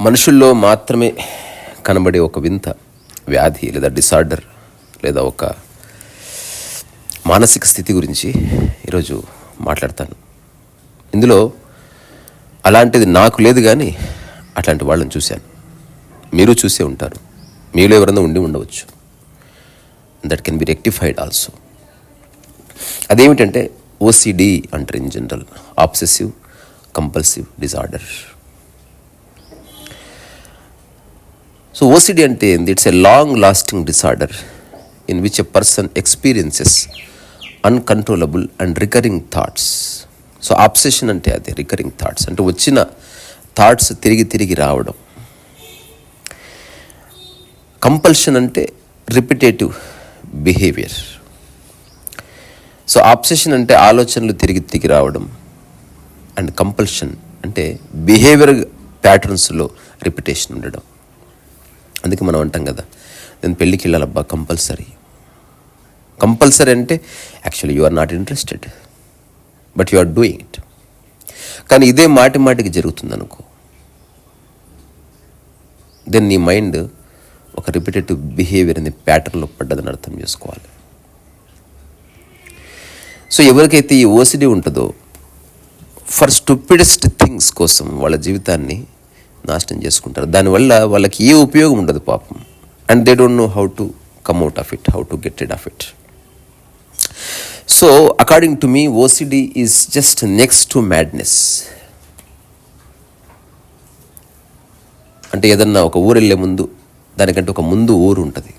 మనుషుల్లో మాత్రమే కనబడే ఒక వింత వ్యాధి లేదా డిసార్డర్ లేదా ఒక మానసిక స్థితి గురించి ఈరోజు మాట్లాడతాను. ఇందులో అలాంటిది నాకు లేదు కానీ అట్లాంటి వాళ్ళని చూశాను. మీరు చూసే ఉంటారు. మీలో ఎవరైనా ఉండి ఉండవచ్చు. That can be rectified also అదేమిటంటే ఓసిడి అంటారు in general obsessive compulsive disorder so OCD అంటే ఏంది? It's a long lasting disorder in which a person experiences uncontrollable and recurring thoughts so obsession అంటే అదే రికరింగ్ థాట్స్ అంటే వచ్చిన thoughts తిరిగి తిరిగి రావడం. కంపల్షన్ అంటే రిపిటేటివ్ బిహేవియర్ సో ఆబ్సెషన్ అంటే ఆలోచనలు తిరిగి తిరిగి రావడం అండ్ కంపల్షన్ అంటే బిహేవియర్ ప్యాటర్న్స్లో రిపిటేషన్ ఉండడం. అందుకే మనం అంటాం కదా నేను పెళ్ళికి వెళ్ళాలబ్బా కంపల్సరీ కంపల్సరీ అంటే actually you are not interested but you are doing it కానీ ఇదే మాటి మాటికి జరుగుతుంది అనుకో. దెన్ నీ మైండ్ ఒక రిపిటేటివ్ బిహేవియర్ అనే ప్యాటర్న్లో పడ్డదని అర్థం చేసుకోవాలి. సో ఎవరికైతే ఈ ఓసిడి ఉంటుందో ఫర్ స్టూపిడెస్ట్ థింగ్స్ కోసం వాళ్ళ జీవితాన్ని నాశనం చేసుకుంటారు. దానివల్ల వాళ్ళకి ఏ ఉపయోగం ఉండదు పాపం. And they don't know how to come out of it how to get rid of it so according to me OCD is just next to madness అంటే ఏదన్నా ఒక ఊరు వెళ్ళే ముందు దానికంటే ఒక ముందు ఊరు ఉంటుంది.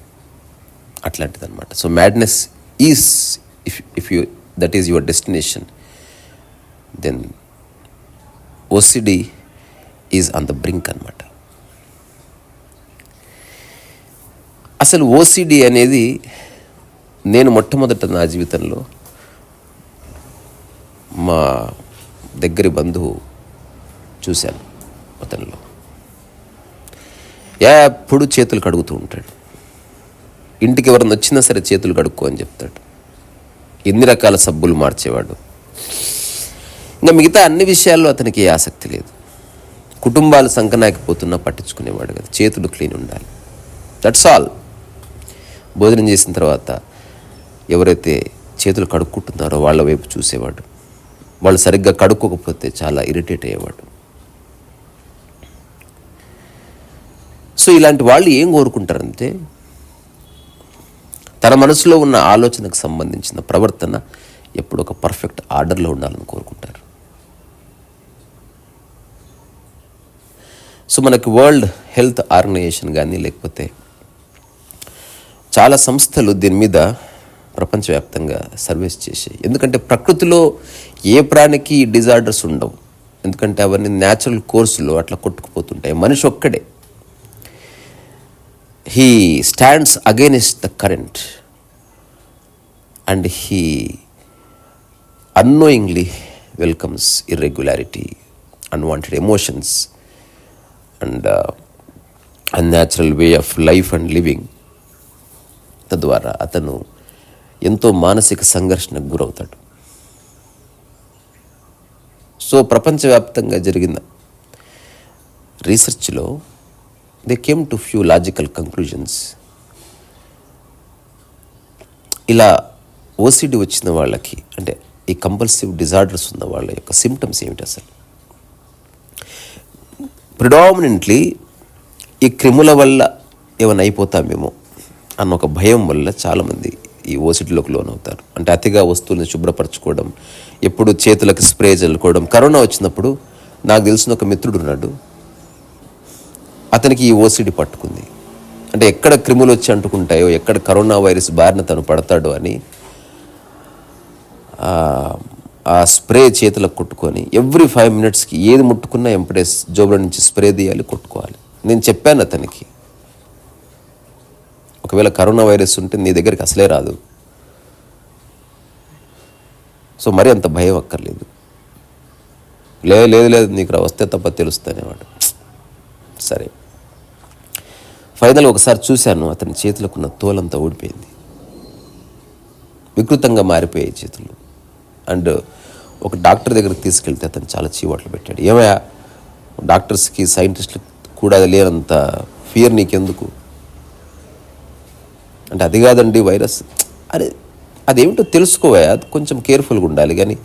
అట్లాంటిది అనమాట so madness is if if you that is your destination. Then OCD is on the brink అనమాట అసలు ఓసిడి అనేది నేను మొట్టమొదట నా జీవితంలో మా దగ్గరి బంధువు చూశాను అతనిలో. ఎప్పుడు చేతులు కడుగుతూ ఉంటాడు. ఇంటికి ఎవరైనా వచ్చినా సరే చేతులు కడుక్కో అని చెప్తాడు. ఎన్ని రకాల సబ్బులు మార్చేవాడు? ఇంకా మిగతా అన్ని విషయాల్లో అతనికి ఏ ఆసక్తి లేదు. కుటుంబాలు సంకనాకపోతున్నా పట్టించుకునేవాడు కదా. చేతులు క్లీన్ ఉండాలి. దట్స్ ఆల్ భోజనం చేసిన తర్వాత ఎవరైతే చేతులు కడుక్కుంటున్నారో వాళ్ళ వైపు చూసేవాడు. వాళ్ళు సరిగ్గా కడుక్కోకపోతే చాలా ఇరిటేట్ అయ్యేవాడు. సో ఇలాంటి వాళ్ళు ఏం కోరుకుంటారంటే తన మనసులో ఉన్న ఆలోచనకు సంబంధించిన ప్రవర్తన ఎప్పుడు ఒక పర్ఫెక్ట్ ఆర్డర్లో ఉండాలని కోరుకుంటారు. సో మనకి వరల్డ్ హెల్త్ ఆర్గనైజేషన్ కానీ లేకపోతే చాలా సంస్థలు దీని మీద ప్రపంచవ్యాప్తంగా సర్వీస్ చేసాయి ఎందుకంటే ప్రకృతిలో ఏ ప్రాణికి డిజార్డర్స్ ఉండవు. ఎందుకంటే అవన్నీ న్యాచురల్ కోర్సులో అట్లా కొట్టుకుపోతుంటాయి. మనిషి ఒక్కడే. He stands against the current and he annoyingly welcomes irregularity unwanted emotions and unnatural way of life and living తద్వారా అతను ఎంతో మానసిక సంఘర్షణకు గురవుతాడు. సో ప్రపంచవ్యాప్తంగా జరిగిన రీసెర్చ్లో they came to few logical conclusions ఇలా ఓసిడి వచ్చిన వాళ్ళకి అంటే ఈ కంపల్సివ్ డిజార్డర్స్ ఉన్న వాళ్ళ యొక్క సిమ్టమ్స్ ఏమిటి అసలు? ప్రిడామినెంట్లీ ఈ క్రిముల వల్ల ఏమైనా అయిపోతామేమో అన్న ఒక భయం వల్ల చాలామంది ఈ ఓసిటీలోకి లోనవుతారు అంటే అతిగా వస్తువులను శుభ్రపరచుకోవడం ఎప్పుడు చేతులకు స్ప్రే చల్లుకోవడం కరోనా వచ్చినప్పుడు నాకు తెలిసిన ఒక మిత్రుడు ఉన్నాడు. అతనికి ఈ ఓసిడి పట్టుకుంది. అంటే ఎక్కడ క్రిములు వచ్చి అంటుకుంటాయో ఎక్కడ కరోనా వైరస్ బారిన తను పడతాడో అని ఆ స్ప్రే చేతులకు కొట్టుకొని ఎవ్రీ ఫైవ్ మినిట్స్కి ఏది ముట్టుకున్నా ఎంపడే జోబుల నుంచి స్ప్రే తీయాలి కొట్టుకోవాలి. నేను చెప్పాను అతనికి ఒకవేళ కరోనా వైరస్ ఉంటే నీ దగ్గరికి అసలే రాదు. సో మరి అంత భయం అక్కర్లేదు. లేదు లేదు లేదు నీకు వస్తే తప్ప తెలుస్తానేవాడు. సరే. ఫైనల్ ఒకసారి చూశాను అతని చేతులకున్న తోలంతా ఊడిపోయింది. వికృతంగా మారిపోయాయి చేతులు. అండ్ ఒక డాక్టర్ దగ్గరికి తీసుకెళ్తే అతను చాలా చీవాట్లు పెట్టాడు. ఏమయ్యా డాక్టర్స్కి సైంటిస్టులకు కూడా లేనంత ఫియర్ నీకెందుకు? అంటే అది కాదండి వైరస్. అరే అదేమిటో తెలుసుకోవా అది కొంచెం కేర్ఫుల్గా ఉండాలి. కానీ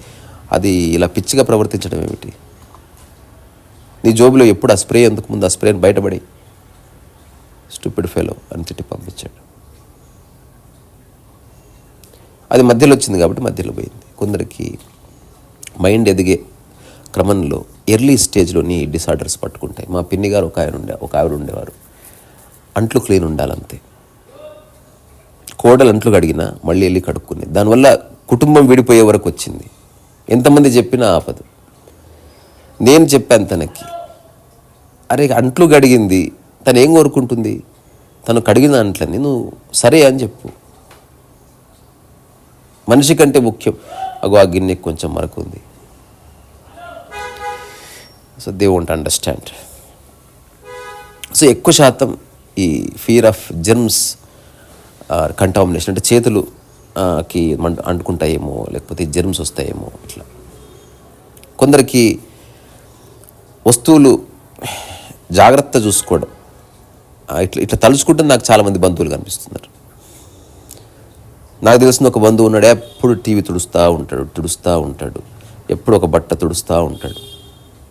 అది ఇలా పిచ్చిగా ప్రవర్తించడం ఏమిటి? నీ జోబులో ఎప్పుడు ఆ స్ప్రే ఎందుకు ముందు ఆ స్ప్రేని బయటపడి స్టూపిడ్ ఫెలో అని తిట్టి పంపించాడు. అది మధ్యలో వచ్చింది కాబట్టి మధ్యలో పోయింది. కొందరికి మైండ్ ఎదిగే క్రమంలో ఎర్లీ స్టేజ్లోని డిసార్డర్స్ పట్టుకుంటాయి. మా పిన్ని గారు ఒక ఆయన ఉండే ఒక ఆవిడ ఉండేవారు. అంట్లు క్లీన్ ఉండాలంతే. కోడలు అంట్లు కడిగినా మళ్ళీ వెళ్ళి కడుక్కుని దానివల్ల కుటుంబం విడిపోయే వరకు వచ్చింది. ఎంతమంది చెప్పినా ఆపదు. నేను చెప్పాను తనకి అరే అంట్లు గడిగింది తను ఏం కోరుకుంటుంది? తను కడిగిన దాంట్లని నువ్వు సరే అని చెప్పు. మనిషి కంటే ముఖ్యం. అగో ఆ గిన్నె కొంచెం మరకు ఉంది. So they won't understand so ఎక్కువ శాతం ఈ ఫియర్ ఆఫ్ జెర్మ్స్ కంటామినేషన్ అంటే చేతులు uh, కి మంట అంటుకుంటాయేమో లేకపోతే జెర్మ్స్ వస్తాయేమో ఇట్లా. కొందరికి వస్తువులు జాగ్రత్త చూసుకోవడం ఇట్లా ఇట్లా తలుచుకుంటే నాకు చాలామంది బంధువులు కనిపిస్తున్నారు. నాకు తెలిసిన ఒక బంధువు ఉన్నాడు ఎప్పుడు టీవీ తుడుస్తూ ఉంటాడు తుడుస్తూ ఉంటాడు. ఎప్పుడు ఒక బట్ట తుడుస్తూ ఉంటాడు.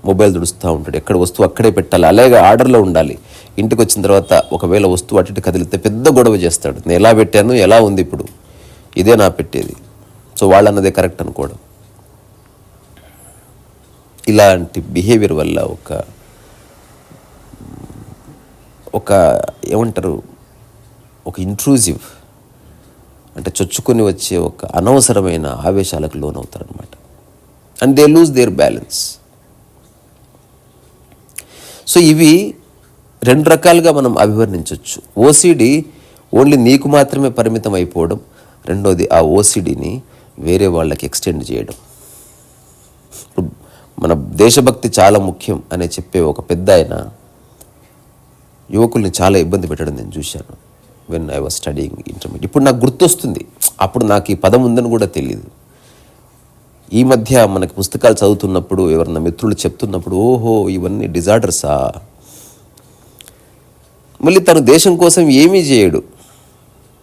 మొబైల్ తుడుస్తూ ఉంటాడు. ఎక్కడ వస్తువు అక్కడే పెట్టాలి. అలాగే ఆర్డర్లో ఉండాలి. ఇంటికి వచ్చిన తర్వాత ఒకవేళ వస్తువు అటు ఇటు కదిలితే పెద్ద గొడవ చేస్తాడు. నేను ఎలా పెట్టాను ఎలా ఉంది ఇప్పుడు? ఇదే నా పెట్టేది. సో వాళ్ళు అన్నదే కరెక్ట్ అనుకోవడం. ఇలాంటి బిహేవియర్ వల్ల ఒక ఒక ఏమంటారు ఒక ఇంట్రూజివ్ అంటే చొచ్చుకొని వచ్చే ఒక అనవసరమైన ఆవేశాలకు లోనవుతారనమాట and they lose their balance so ఇవి రెండు రకాలుగా మనం అభివర్ణించవచ్చు ఓసిడి ఓన్లీ నీకు మాత్రమే పరిమితం అయిపోవడం రెండోది ఆ ఓసిడిని వేరే వాళ్ళకి ఎక్స్టెండ్ చేయడం. మన దేశభక్తి చాలా ముఖ్యం అనే చెప్పే ఒక పెద్ద ఆయన యువకుల్ని చాలా ఇబ్బంది పెట్టడం నేను చూశాను when I was studying intermediate ఇప్పుడు నాకు గుర్తొస్తుంది. అప్పుడు నాకు ఈ పదం ఉందని కూడా తెలియదు ఈ మధ్య మనకి పుస్తకాలు చదువుతున్నప్పుడు ఎవరన్నా మిత్రులు చెప్తున్నప్పుడు ఓహో ఇవన్నీ డిజార్డర్సా మళ్ళీ తను దేశం కోసం ఏమీ చేయడు.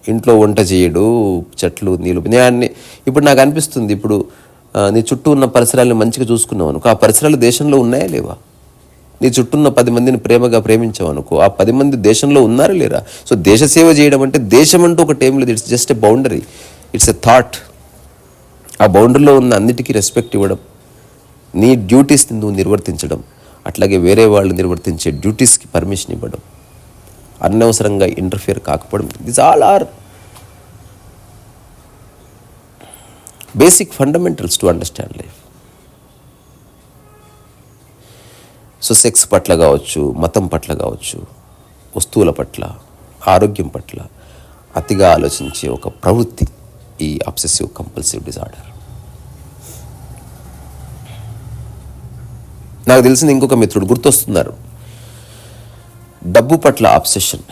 ఇంట్లో వంట చేయడు చెట్లు నీళ్ళు. నేను అన్ని ఇప్పుడు నాకు అనిపిస్తుంది ఇప్పుడు నీ చుట్టూ ఉన్న పరిసరాలను మంచిగా చూసుకున్నావు అనుకో ఆ పరిసరాలు దేశంలో ఉన్నాయా లేవా? నీ చుట్టూ ఉన్న పది మందిని ప్రేమగా ప్రేమించావనుకో ఆ పది మంది దేశంలో ఉన్నారా లేరా? సో దేశ సేవ చేయడం అంటే దేశం అంటూ ఒకటి ఏం లేదు. It's just a boundary it's a thought ఆ బౌండరీలో ఉన్న అన్నిటికీ రెస్పెక్ట్ ఇవ్వడం నీ డ్యూటీస్ని నువ్వు నిర్వర్తించడం అట్లాగే వేరే వాళ్ళు నిర్వర్తించే డ్యూటీస్కి పర్మిషన్ ఇవ్వడం అనవసరంగా ఇంటర్ఫియర్ కాకపోవడం. This all are basic fundamentals to understand life so sex పట్ల కావచ్చు మతం పట్ల కావచ్చు వస్తువుల పట్ల ఆరోగ్యం పట్ల అతిగా ఆలోచించే ఒక ప్రవృత్తి ఈ అబ్సెసివ్ కంపల్సివ్ డిజార్డర్. నాకు తెలిసిన ఇంకొక మిత్రుడు గుర్తొస్తున్నారు. డబ్బు పట్ల అబ్సెషన్.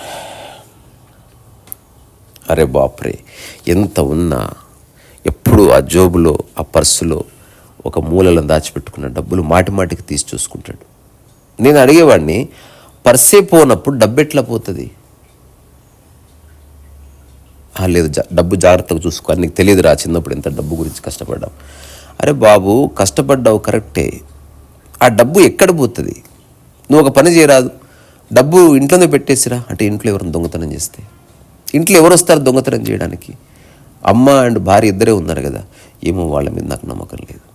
అరే బాప్రే ఎంత ఉన్నా ఎప్పుడు ఆ జోబులో ఆ పర్సులో ఒక మూలలో దాచిపెట్టుకున్న డబ్బులు మాటి మాటికి తీసి చూసుకుంటాడు. నేను అడిగేవాడిని పర్సే పోనప్పుడు డబ్బు ఎట్లా పోతుంది? లేదు జా- డబ్బు జాగ్రత్తగా చూసుకో నీకు తెలియదు రా చిన్నప్పుడు ఎంత డబ్బు గురించి కష్టపడ్డావు. అరే బాబు కష్టపడ్డావు కరెక్టే. ఆ డబ్బు ఎక్కడ పోతుంది? నువ్వు ఒక పని చేయరాదు. డబ్బు ఇంట్లోనే పెట్టేసిరా. అంటే ఇంట్లో ఎవరిని దొంగతనం చేస్తే? ఇంట్లో ఎవరు వస్తారు దొంగతనం చేయడానికి? అమ్మ అండ్ భార్య ఇద్దరే ఉన్నారు కదా. ఏమో వాళ్ళ మీద నాకు నమ్మకం లేదు.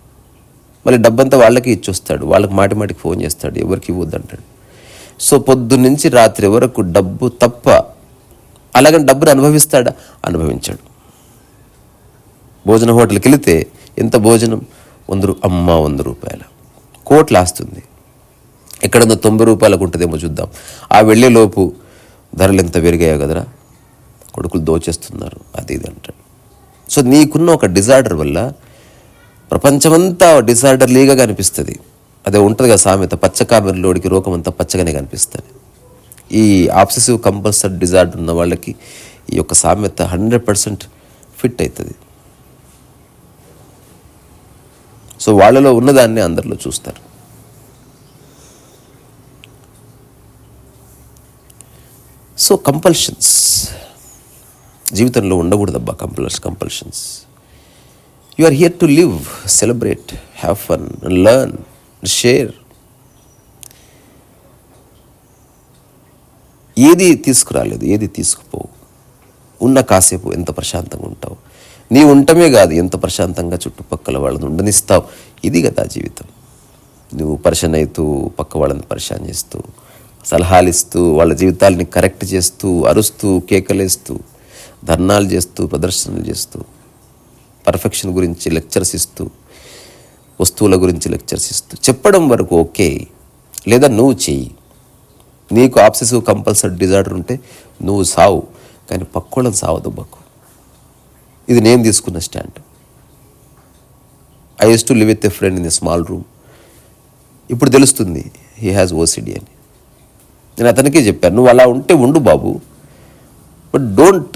మళ్ళీ డబ్బంతా వాళ్ళకి ఇచ్చొస్తాడు. వాళ్ళకి మాటి మాటికి ఫోన్ చేస్తాడు. ఎవరికి ఇవ్వద్దంటాడు సో పొద్దున్నుంచి రాత్రి వరకు డబ్బు తప్ప అలాగని డబ్బును అనుభవిస్తాడా? అనుభవించాడు. భోజన హోటల్కి వెళితే ఎంత భోజనం? వంద రూ అమ్మ వంద రూపాయల. కోట్లు ఆస్తుంది. ఎక్కడుందో తొంభై రూపాయలకు ఉంటుందేమో చూద్దాం. ఆ వెళ్ళేలోపు ధరలు ఎంత పెరిగాయో కదరా? కొడుకులు దోచేస్తున్నారు. అది ఇది అంటాడు. సో నీకున్న ఒక డిజార్డర్ వల్ల ప్రపంచమంతా డిసార్డర్లీగా కనిపిస్తుంది. అదే ఉంటుంది కదా సామెత పచ్చ కామెరలోడికి రోగం అంతా పచ్చగానే కనిపిస్తుంది. ఈ ఆబ్సెసివ్ కంపల్సరీ డిజార్డర్ ఉన్న వాళ్ళకి ఈ యొక్క సామెత హండ్రెడ్ పర్సెంట్ ఫిట్ అవుతుంది సో వాళ్ళలో ఉన్నదాన్ని అందరిలో చూస్తారు. So compulsions. జీవితంలో ఉండకూడదబ్బా compels compulsions. You are here to live celebrate have fun learn share ఏది తీసుకురాలేదు ఏది తీసుకుపోవు. ఉన్న కాసేపు ఎంత ప్రశాంతంగా ఉంటావు. నీ ఉండటమే కాదు ఎంత ప్రశాంతంగా చుట్టుపక్కల వాళ్ళని ఉండనిస్తావు. ఇది కదా జీవితం. నువ్వు పరిశాన్ అవుతూ పక్క వాళ్ళని పరిశాన్ చేస్తూ సలహాలు ఇస్తూ వాళ్ళ జీవితాలని కరెక్ట్ చేస్తూ అరుస్తూ కేకలేస్తూ ధర్నాలు చేస్తూ ప్రదర్శనలు చేస్తూ పర్ఫెక్షన్ గురించి లెక్చర్స్ ఇస్తూ వస్తువుల గురించి లెక్చర్స్ ఇస్తూ చెప్పడం వరకు ఓకే లేదా నువ్వు చెయ్యి. నీకు ఆబ్సెసివ్ కంపల్సరీ డిజార్డర్ ఉంటే నువ్వు సావు కానీ పక్కోళ్ళని సావదు బక్కు ఇది నేను తీసుకున్న stand. I use to live with a friend in a small room ఇప్పుడు తెలుస్తుంది హీ హ్యాస్ ఓసిడి అని. నేను అతనికే చెప్పాను నువ్వు అలా ఉంటే ఉండు బాబు but don't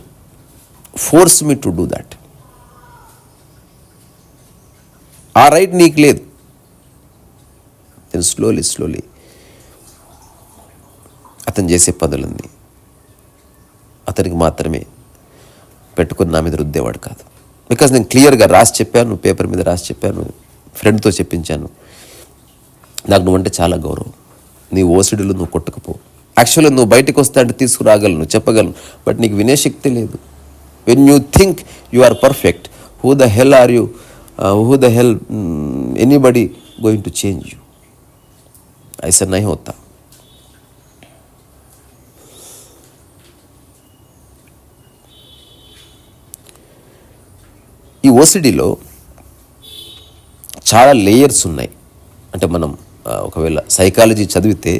force me to do that ఆ రైట్ నీకు లేదు. నేను స్లోలీ స్లోలీ అతను చేసే పనులన్నీ అతనికి మాత్రమే పెట్టుకుని నా మీద రుద్దేవాడు కాదు. బికాజ్ నేను క్లియర్గా రాసి చెప్పాను పేపర్ మీద రాసి చెప్పాను ఫ్రెండ్తో చెప్పించాను. నాకు నువ్వంటే చాలా గౌరవం. నీ ఓసిడిలో నువ్వు కొట్టుకుపో. యాక్చువల్గా నువ్వు బయటకు వస్తే అంటే తీసుకురాగలను చెప్పగలను. బట్ నీకు వినే శక్తి లేదు. When you think you are perfect who the hell are you who the hell anybody going to change you ऐसा नहीं होता ఈ ఓసిడిలో చాలా లేయర్స్ ఉన్నాయి అంటే మనం ఆ, ఒకవేళ సైకాలజీ చదివితే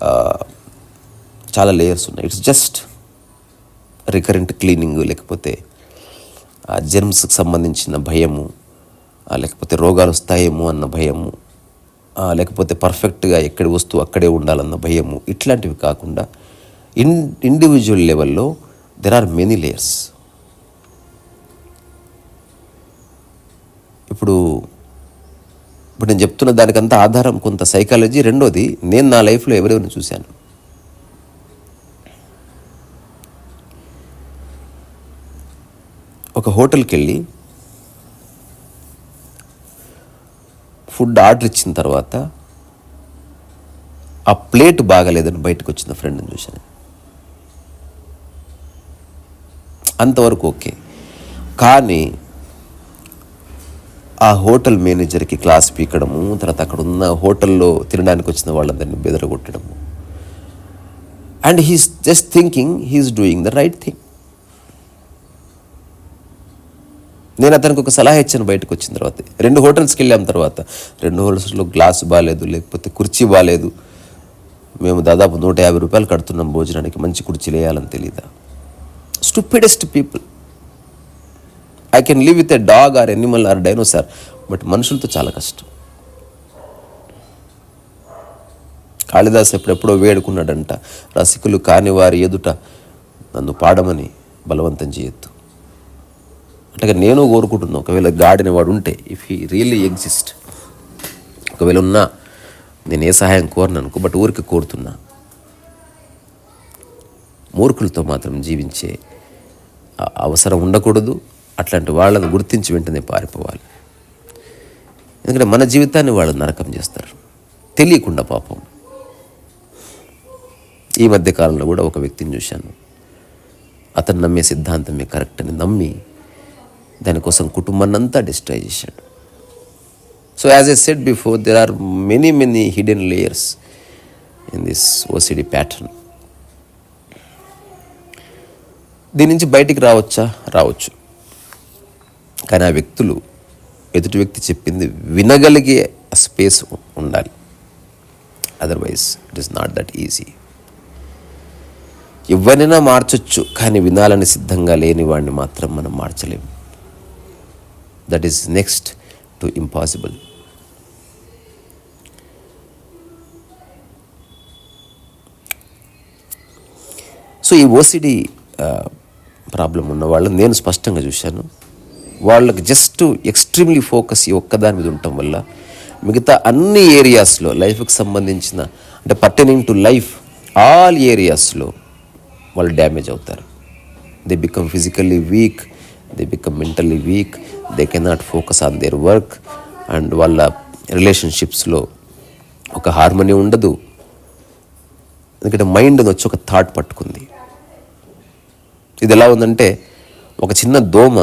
ఆ, చాలా లేయర్స్ ఉన్నాయి ఇట్స్ జస్ట్ రికరెంట్ క్లీనింగ్ లేకపోతే ఆ జెర్మ్స్కి సంబంధించిన భయము లేకపోతే రోగాలు వస్తాయేమో అన్న భయము లేకపోతే పర్ఫెక్ట్గా ఎక్కడి వస్తువు అక్కడే ఉండాలన్న భయము ఇట్లాంటివి కాకుండా ఇన్ ఇండివిజువల్ లెవెల్లో దెర్ ఆర్ మెనీ లేయర్స్ ఇప్పుడు ఇప్పుడు నేను చెప్తున్న దానికంతా ఆధారం కొంత సైకాలజీ రెండోది నేను నా లైఫ్లో ఎవరెవరిని చూశాను? ఒక హోటల్కి వెళ్ళి ఫుడ్ ఆర్డర్ ఇచ్చిన తర్వాత ఆ ప్లేట్ బాగలేదని బయటకు వచ్చిన ఫ్రెండ్ని చూశాను. అంతవరకు ఓకే. కానీ ఆ హోటల్ మేనేజర్కి క్లాస్ పీకడము తర్వాత అక్కడ ఉన్న హోటల్లో తినడానికి వచ్చిన వాళ్ళందరినీ బెదరగొట్టడము. And he's just thinking he's doing the right thing. నేను అతనికి ఒక సలహా ఇచ్చాను బయటకు వచ్చిన తర్వాత. రెండు హోటల్స్కి వెళ్ళాం తర్వాత. రెండు హోటల్స్లో గ్లాస్ బాగాలేదు లేకపోతే కుర్చీ బాగాలేదు. మేము దాదాపు నూట యాభై రూపాయలు కడుతున్నాం భోజనానికి మంచి కుర్చీలు వేయాలని తెలియదా stupidest people I can live with a dog or animal or dinosaur but మనుషులతో చాలా కష్టం. కాళిదాస్ ఎప్పుడెప్పుడో వేడుకున్నాడంట రసికులు కాని వారి ఎదుట నన్ను పాడమని బలవంతం చేయొద్దు. అంటే నేను కోరుకుంటున్నాను ఒకవేళ గాడిన వాడు ఉంటే ఇఫ్ హీ రియల్లీ ఎగ్జిస్ట్ ఒకవేళ ఉన్నా నేను ఏ సహాయం కోరను అనుకో బట్ ఊరికి కోరుతున్నా. మూర్ఖులతో మాత్రం జీవించే అవసరం ఉండకూడదు అట్లాంటి వాళ్ళని గుర్తించి వెంటనే పారిపోవాలి. ఎందుకంటే మన జీవితాన్ని వాళ్ళు నరకం చేస్తారు. తెలియకుండా పాపం. ఈ మధ్య కాలంలో కూడా ఒక వ్యక్తిని చూశాను. అతను నమ్మే సిద్ధాంతమే కరెక్ట్ అని నమ్మి దానికోసం కుటుంబాన్ని అంతా డిస్ట్రాయ్ చేశాడు so as I said before there are many many hidden layers in this OCD pattern దీని నుంచి బయటికి రావచ్చా? రావచ్చు. కానీ ఆ వ్యక్తులు ఎదుటి వ్యక్తి చెప్పింది వినగలిగే స్పేస్ ఉండాలి. Otherwise it is not that easy ఎవరినైనా మార్చొచ్చు కానీ వినాలని సిద్ధంగా లేని వాడిని మాత్రం మనం మార్చలేము. That is next to impossible so ఈ ఓసిడి ప్రాబ్లం uh, ఉన్న వాళ్ళని నేను స్పష్టంగా చూశాను. వాళ్ళకి జస్ట్ జస్ట్ ఎక్స్ట్రీమ్లీ ఫోకస్ ఈ ఒక్కదాని మీద ఉండటం వల్ల మిగతా అన్ని ఏరియాస్లో లైఫ్కి సంబంధించిన అంటే పర్టెనింగ్ టు లైఫ్ ఆల్ ఏరియాస్లో వాళ్ళు డ్యామేజ్ అవుతారు. They become physically weak they become mentally weak they cannot focus on their work and వాళ్ళ రిలేషన్షిప్స్లో ఒక హార్మోని ఉండదు. ఎందుకంటే మైండ్ వచ్చి ఒక థాట్ పట్టుకుంది. ఇది ఎలా ఉందంటే ఒక చిన్న దోమ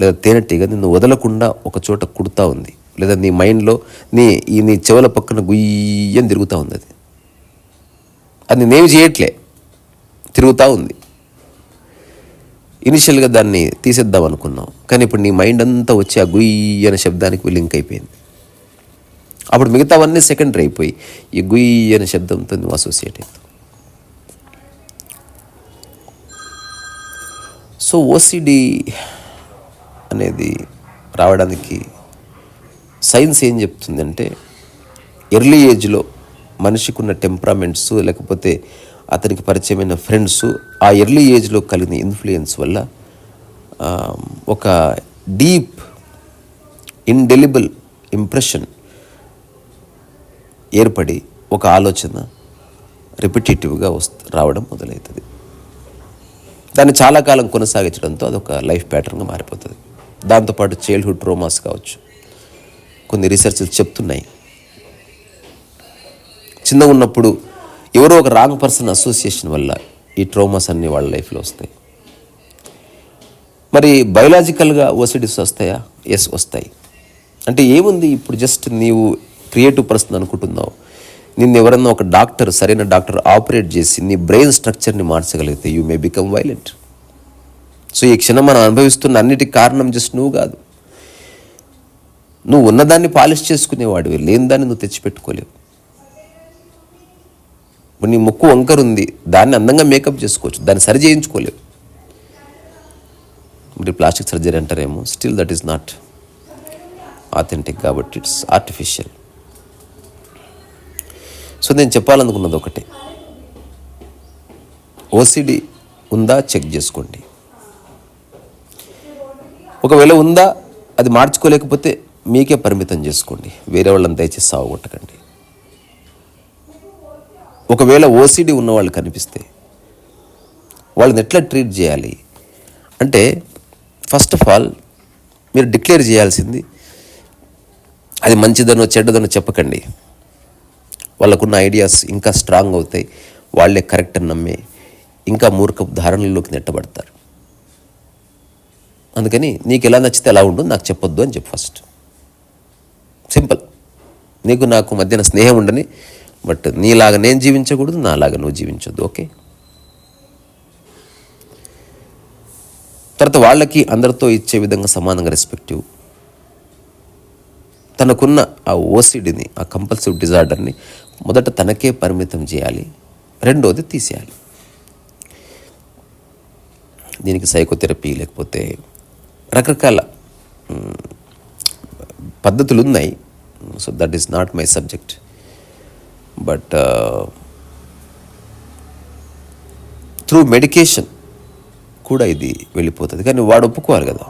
లేదా తేనెటీగ నిన్ను వదలకుండా ఒక చోట కుడుతూ ఉంది. లేదా నీ మైండ్లో నీ ఈ నీ చెవుల పక్కన గుయ్యని తిరుగుతూ ఉంది అది. అది నేనేమి చేయట్లే. తిరుగుతూ ఉంది. ఇనిషియల్గా దాన్ని తీసేద్దాం అనుకున్నాం. కానీ ఇప్పుడు నీ మైండ్ అంతా వచ్చి ఆ గుయ్యి అనే శబ్దానికి లింక్ అయిపోయింది. అప్పుడు మిగతావన్నీ సెకండరీ అయిపోయి ఈ గుయ్యి అనే శబ్దంతో నువ్వు అసోసియేట్ అవుతావు సో ఓసిడి అనేది రావడానికి సైన్స్ ఏం చెప్తుందంటే ఎర్లీ ఏజ్లో మనిషికి ఉన్న టెంపరామెంట్స్ లేకపోతే అతనికి పరిచయమైన ఫ్రెండ్స్ ఆ ఎర్లీ ఏజ్లో కలిగిన ఇన్ఫ్లుయెన్స్ వల్ల ఒక డీప్ ఇండెలిబుల్ ఇంప్రెషన్ ఏర్పడి ఒక ఆలోచన రిపిటేటివ్గా వస్తు రావడం మొదలవుతుంది దాన్ని చాలా కాలం కొనసాగించడంతో అదొక లైఫ్ ప్యాటర్న్గా మారిపోతుంది. దాంతోపాటు చైల్డ్హుడ్ ట్రోమాస్ కావచ్చు కొన్ని రీసెర్చ్లు చెప్తున్నాయి. చిన్నగా ఉన్నప్పుడు ఎవరో ఒక రాంగ్ పర్సన్ అసోసియేషన్ వల్ల ఈ ట్రోమాస్ అన్నీ వాళ్ళ లైఫ్లో వస్తాయి. మరి బయలాజికల్గా ఓసిడిస్ వస్తాయా? ఎస్ వస్తాయి. అంటే ఏముంది ఇప్పుడు జస్ట్ నీవు క్రియేటివ్ పర్సన్ అనుకుంటున్నావు. నిన్ను ఎవరన్నా ఒక డాక్టర్ సరైన డాక్టర్ ఆపరేట్ చేసి నీ బ్రెయిన్ స్ట్రక్చర్ని మార్చగలిగితే you may become violent. So ఈ క్షణం మనం అనుభవిస్తున్న అన్నిటికి కారణం జస్ట్ నువ్వు కాదు. నువ్వు ఉన్నదాన్ని పాలిష్ చేసుకునేవాడివి లేని దాన్ని నువ్వు తెచ్చిపెట్టుకోలేవు. నీ ముక్కు వంకర ఉంది దాన్ని అందంగా మేకప్ చేసుకోవచ్చు దాన్ని సరి చేయించుకోలేవు. మరి ప్లాస్టిక్ సర్జరీ అంటారేమో still that is not authentic కాబట్టి ఇట్స్ ఆర్టిఫిషియల్. సో నేను చెప్పాలనుకున్నది ఒకటే. ఓసిడి ఉందా చెక్ చేసుకోండి. ఒకవేళ ఉందా అది మార్చుకోలేకపోతే మీకే పరిమితం చేసుకోండి. వేరే వాళ్ళని దయచేసి సావగొట్టకండి ఒకవేళ ఓసిడి ఉన్నవాళ్ళు కనిపిస్తే వాళ్ళని ఎట్లా ట్రీట్ చేయాలి? అంటే ఫస్ట్ ఆఫ్ ఆల్ మీరు డిక్లేర్ చేయాల్సింది అది మంచిదనో చెడ్డదనో చెప్పకండి. వాళ్ళకున్న ఐడియాస్ ఇంకా స్ట్రాంగ్ అవుతాయి. వాళ్ళే కరెక్ట్ అని నమ్మే ఇంకా మూర్ఖపు ధారణలోకి నెట్టబడతారు. అందుకని నీకు ఎలా నచ్చితే ఎలా ఉండు నాకు చెప్పొద్దు అని చెప్పు ఫస్ట్. సింపుల్. నీకు నాకు మధ్యన స్నేహం ఉండని బట్ నీలాగా నేను జీవించకూడదు నాలాగా నువ్వు జీవించొద్దు. ఓకే? తర్వాత వాళ్ళకి అందరితో ఇచ్చే విధంగా సమానంగా రెస్పెక్టివ్. తనకున్న ఆ ఓసిడిని ఆ కంపల్సివ్ డిజార్డర్ని మొదట తనకే పరిమితం చేయాలి. రెండోది తీసేయాలి. దీనికి సైకోథెరపీ లేకపోతే రకరకాల పద్ధతులు ఉన్నాయి so that is not my subject. But through medication కూడా ఇది వెళ్ళిపోతుంది. కానీ వాడు ఒప్పుకోవాలి కదా.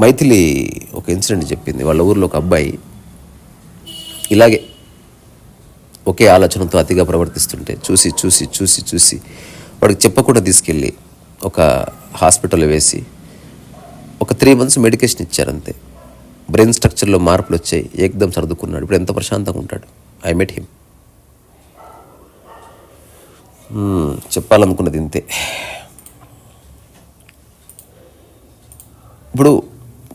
మైథిలి ఒక ఇన్సిడెంట్ చెప్పింది. వాళ్ళ ఊర్లో ఒక అబ్బాయి ఇలాగే ఒకే ఆలోచనతో అతిగా ప్రవర్తిస్తుంటే చూసి చూసి చూసి చూసి వాడికి చెప్పకుండా తీసుకెళ్ళి ఒక హాస్పిటల్ వేసి ఒక త్రీ మంత్స్ మెడికేషన్ ఇచ్చారంతే. బ్రెయిన్ స్ట్రక్చర్లో మార్పులు వచ్చాయి. ఏకదం సర్దుకున్నాడు. ఇప్పుడు ఎంత ప్రశాంతంగా ఉంటాడు. I met him. చెప్పాలనుకున్నది ఇంతే. ఇప్పుడు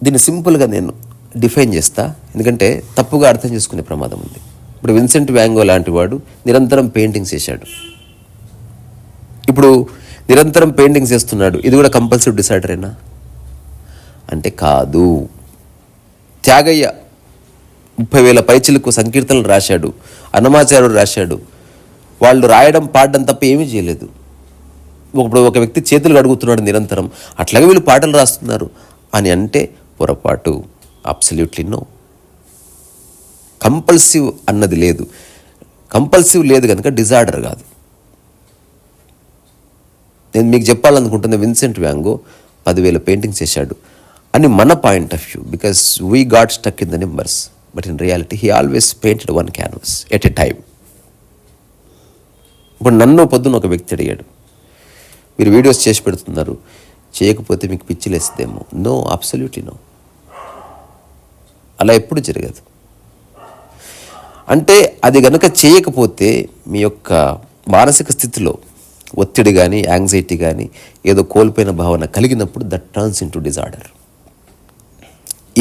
దీన్ని సింపుల్గా నేను డిఫైన్ చేస్తా. ఎందుకంటే తప్పుగా అర్థం చేసుకునే ప్రమాదం ఉంది. ఇప్పుడు విన్సెంట్ వ్యాంగో లాంటి వాడు నిరంతరం పెయింటింగ్స్ వేశాడు ఇప్పుడు నిరంతరం పెయింటింగ్స్ వేస్తున్నాడు ఇది కూడా కంపల్సరీ డిసైడరేనా? అంటే కాదు. త్యాగయ్య ముప్పై వేల పైచిలకు సంకీర్తనలు రాశాడు అన్నమాచార్యుడు రాశాడు. వాళ్ళు రాయడం పాడడం తప్ప ఏమీ చేయలేదు. ఇప్పుడు ఒక వ్యక్తి చేతులు అడుగుతున్నాడు నిరంతరం. అట్లాగే వీళ్ళు పాటలు రాస్తున్నారు. అని అంటే పొరపాటు. అబ్సల్యూట్లీ నో కంపల్సివ్ అన్నది లేదు. కంపల్సివ్ లేదు కనుక డిజార్డర్ కాదు. నేను మీకు చెప్పాలనుకుంటున్న విన్సెంట్ వ్యాంగో పదివేల పెయింటింగ్స్ చేశాడు అని మన point of view because we got stuck in the numbers but in reality he always painted one canvas at a time ఇప్పుడు నన్ను పొద్దున్న ఒక వ్యక్తి అడిగాడు మీరు వీడియోస్ చేసి పెడుతున్నారు చేయకపోతే మీకు పిచ్చిలేస్తుందేమో నో అబ్సల్యూట్లీ నో అలా ఎప్పుడు జరగదు. అంటే అది గనక చేయకపోతే మీ యొక్క మానసిక స్థితిలో ఒత్తిడి కానీ యాంగ్జైటీ కానీ ఏదో కోల్పోయిన భావన కలిగినప్పుడు that turns into disorder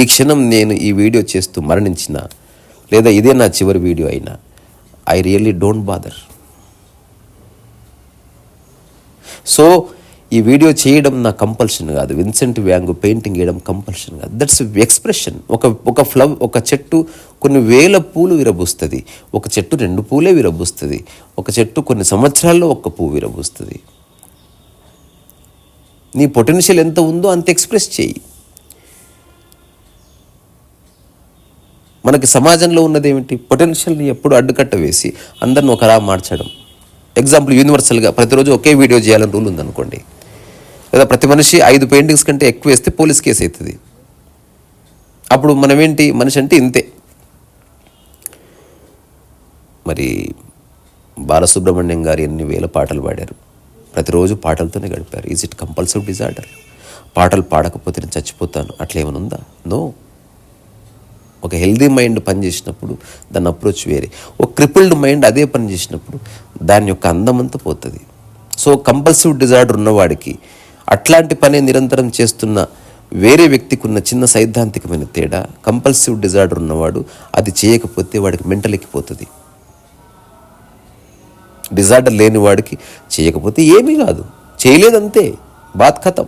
ఈ క్షణం నేను ఈ వీడియో చేస్తూ మరణించిన లేదా ఇదే నా చివరి వీడియో అయినా I really don't bother so ఈ వీడియో చేయడం నా కంపల్షన్ కాదు. విన్సెంట్ వ్యాంగ్ పెయింటింగ్ వేయడం కంపల్షన్ కాదు. దట్స్ ఎక్స్ప్రెషన్ ఒక ఒక ఫ్లవ్ ఒక చెట్టు కొన్ని వేల పూలు విరబూస్తుంది. ఒక చెట్టు రెండు పూలే విరబూస్తుంది. ఒక చెట్టు కొన్ని సంవత్సరాల్లో ఒక్క పువ్వు విరబూస్తుంది. నీ పొటెన్షియల్ ఎంత ఉందో అంత ఎక్స్ప్రెస్ చేయి. మనకి సమాజంలో ఉన్నది ఏమిటి? పొటెన్షియల్ని ఎప్పుడు అడ్డుకట్ట వేసి అందరిని ఒకలా మార్చడం. ఎగ్జాంపుల్ యూనివర్సల్గా ప్రతిరోజు ఒకే వీడియో చేయాలని రూల్ ఉందనుకోండి. లేదా ప్రతి మనిషి ఐదు పెయింటింగ్స్ కంటే ఎక్కువ వేస్తే పోలీస్ కేసు అవుతుంది అప్పుడు మనమేంటి? మనిషి అంటే ఇంతే. మరి బాలసుబ్రహ్మణ్యం గారు ఎన్ని వేల పాటలు పాడారు? ప్రతిరోజు పాటలతోనే గడిపారు. ఈజ్ ఇట్ కంపల్సరీ డిజార్డర్ పాటలు పాడకపోతే నేను చచ్చిపోతాను. అట్లా ఏమైనా ఉందా? నో ఒక హెల్దీ మైండ్ పనిచేసినప్పుడు దాని అప్రోచ్ వేరే. ఒక క్రిపుల్డ్ మైండ్ అదే పని చేసినప్పుడు దాని యొక్క అందమంతా పోతుంది. సో కంపల్సివ్ డిజార్డర్ ఉన్నవాడికి అట్లాంటి పని నిరంతరం చేస్తున్న వేరే వ్యక్తికి ఉన్న చిన్న సైద్ధాంతికమైన తేడా కంపల్సివ్ డిజార్డర్ ఉన్నవాడు అది చేయకపోతే వాడికి మెంటల్ ఎక్కిపోతుంది. డిజార్డర్ లేని వాడికి చేయకపోతే ఏమీ కాదు. చేయలేదంతే. బాత్ కథం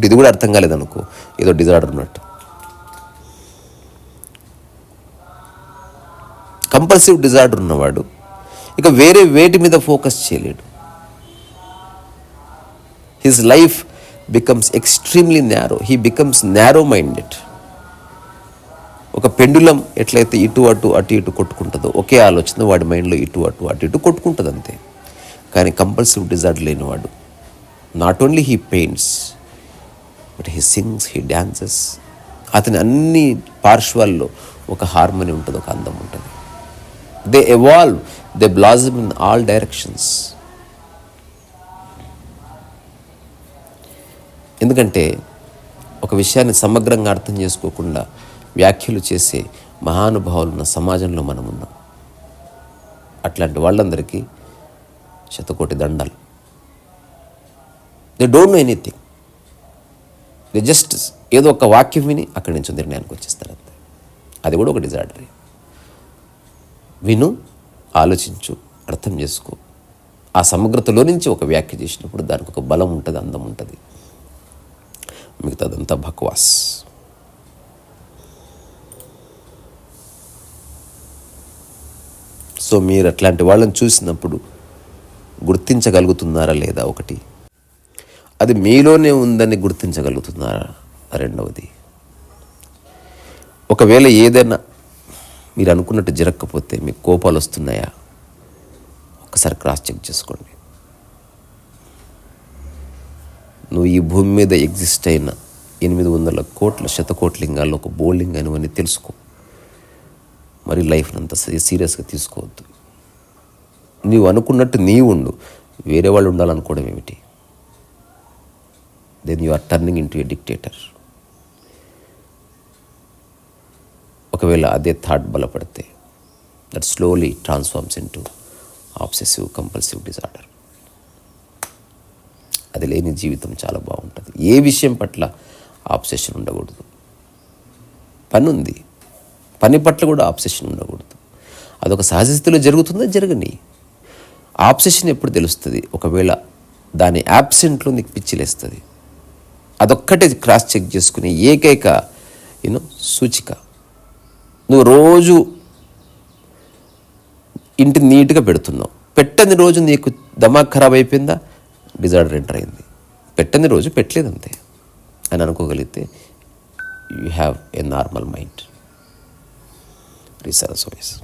ఇప్పుడు ఇది కూడా అర్థం కాలేదనుకో ఏదో డిజార్డర్ ఉన్నట్టు. కంపల్సివ్ డిజార్డర్ ఉన్నవాడు ఇక వేరే వేటి మీద ఫోకస్ చేయలేడు. His life becomes extremely narrow he becomes narrow minded ఒక పెండులం ఎట్లయితే ఇటు అటు అటు ఇటు కొట్టుకుంటుందో ఒకే ఆలోచన వాడి మైండ్లో ఇటు అటు అటు ఇటు కొట్టుకుంటుంది అంతే కానీ కంపల్సివ్ డిజార్డర్ లేనివాడు not only he paints but he sings he dances అతని అన్ని పార్శ్వాల్లో ఒక హార్మోని ఉంటుంది ఒక అందం ఉంటుంది. They evolve they blossom in all directions ఎందుకంటే ఒక విషయాన్ని సమగ్రంగా అర్థం చేసుకోకుండా వ్యాఖ్యలు చేసే మహానుభావులు ఉన్న సమాజంలో మనం ఉన్నాం. అట్లాంటి వాళ్ళందరికీ శతకోటి దండాలు. They don't know anything just ఏదో ఒక వాక్యం విని అక్కడి నుంచి నిర్ణయానికి వచ్చేస్తారు అంతే. అది కూడా ఒక డిజార్డరే విను ఆలోచించు అర్థం చేసుకో. ఆ సమగ్రతలో నుంచి ఒక వ్యాఖ్య చేసినప్పుడు దానికి ఒక బలం ఉంటుంది అందం ఉంటుంది. మిగతాదంతా బక్వాస్. సో మీరు అట్లాంటి వాళ్ళని చూసినప్పుడు గుర్తించగలుగుతున్నారా లేదా ఒకటి? అది మీలోనే ఉందని గుర్తించగలుగుతున్నారా? రెండవది ఒకవేళ ఏదైనా మీరు అనుకున్నట్టు జరగకపోతే మీకు కోపాలు వస్తున్నాయా? ఒకసారి క్రాస్ చెక్ చేసుకోండి. నువ్వు ఈ భూమి మీద ఎగ్జిస్ట్ అయిన ఎనిమిది వందల కోట్ల శతకోట్లింగాల్లో ఒక బోలింగ్ అని తెలుసుకో. మరి లైఫ్ని అంత సీరియస్గా తీసుకోవద్దు. నీవు అనుకున్నట్టు నీవు ఉండు. వేరే వాళ్ళు ఉండాలనుకోవడం ఏమిటి? Then you are turning into a dictator ఒకవేళ అదే thought బలపడితే that slowly transforms into obsessive compulsive disorder అది లేని జీవితం చాలా బాగుంటుంది. ఏ విషయం పట్ల ఆబ్సెషన్ ఉండకూడదు. పని ఉంది పని పట్ల కూడా ఆబ్సెషన్ ఉండకూడదు. అదొక సహజస్థితిలో జరుగుతుందా? జరగని. ఆబ్సెషన్ ఎప్పుడు తెలుస్తుంది? ఒకవేళ దాని యాబ్సెంట్లో నీకు పిచ్చిలేస్తుంది అదొక్కటే క్రాస్ చెక్ చేసుకునే ఏకైక యూనో సూచిక. నువ్వు రోజు ఇంటి నీట్గా పెడుతున్నావు. పెట్టని రోజు నీకు దమాక్ ఖరాబ్ అయిపోయిందా? డిజార్డర్ ఎంటర్ అయింది. పెట్టని రోజు పెట్టలేదు అంతే. అని అనుకోగలిగితే you have a normal mind resources wise